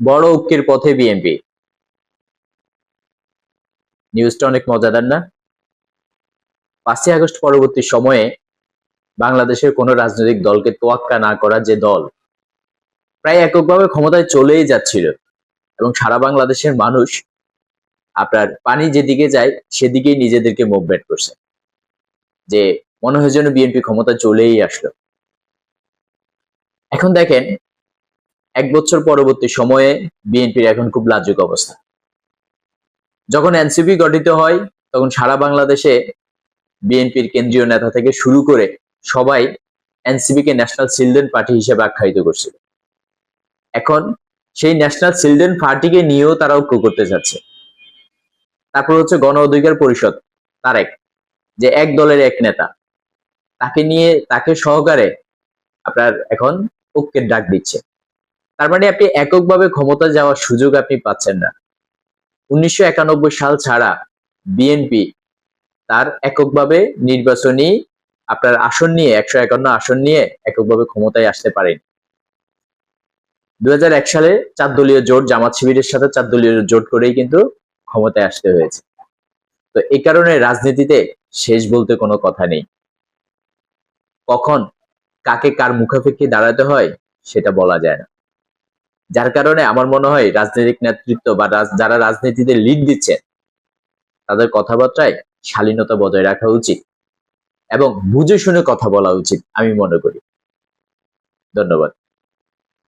বড় ঐক্যের পথে বিএনপি নিউজটা অনেক মজাদার না? পাঁচই আগস্ট পরবর্তী সময়ে বাংলাদেশের কোন রাজনৈতিক দলকে তোয়াক্কা না করা যে দল, প্রায় এককভাবে ক্ষমতায় চলেই যাচ্ছিল এবং সারা বাংলাদেশের মানুষ আপনার পানি যেদিকে যায়, সেদিকেই নিজেদেরকে মুভমেন্ট করছে। যে মনে হয় যেন বিএনপি ক্ষমতা চলেই আসলো। এখন দেখেন এক বছর পরবর্তী সময়ে বিএনপির এখন খুব লাজুক অবস্থা। যখন এনসিপি গঠিত হয়, তখন সারা বাংলাদেশে বিএনপির কেন্দ্রীয় নেতা থেকে শুরু করে সবাই এনসিপি কে ন্যাশনাল চিলড্রেন পার্টি হিসেবে আখ্যায়িত করছিল। এখন সেই ন্যাশনাল চিলড্রেন পার্টিকে নিয়েও তারা ঐক্য করতে যাচ্ছে। তারপর হচ্ছে গণ অধিকার পরিষদ, তারেক, যে এক দলের এক নেতা। তাকে নিয়ে, তাকে সহকারে আপনার এখন ঐক্যের ডাক দিচ্ছে। তার মানে আপনি এককভাবে ক্ষমতা যাওয়ার সুযোগ আপনি পাচ্ছেন না। উনিশশো একানব্বই সাল ছাড়া বিএনপি তার এককভাবে নির্বাচনী আপনার আসন নিয়ে, একশো একান্ন আসন নিয়ে এককভাবে ক্ষমতায় আসতে পারেনি। দু সালে চার দলীয় জোট, জামাত শিবিরের সাথে চার দলীয় জোট করেই কিন্তু ক্ষমতায় আসতে হয়েছে। তো এই কারণে রাজনীতিতে শেষ বলতে কোনো কথা নেই। কখন কাকে কার মুখাপেক্ষি দাঁড়াতে হয় সেটা বলা যায় না। যার কারণে আমার মনে হয় রাজনৈতিক নেতৃত্ব বা যারা রাজনীতিতে লিড দিচ্ছে, তাদের কথাবার্তায় শালীনতা বজায় রাখা উচিত এবং বুঝে শুনে কথা বলা উচিত, আমি মনে করি। ধন্যবাদ।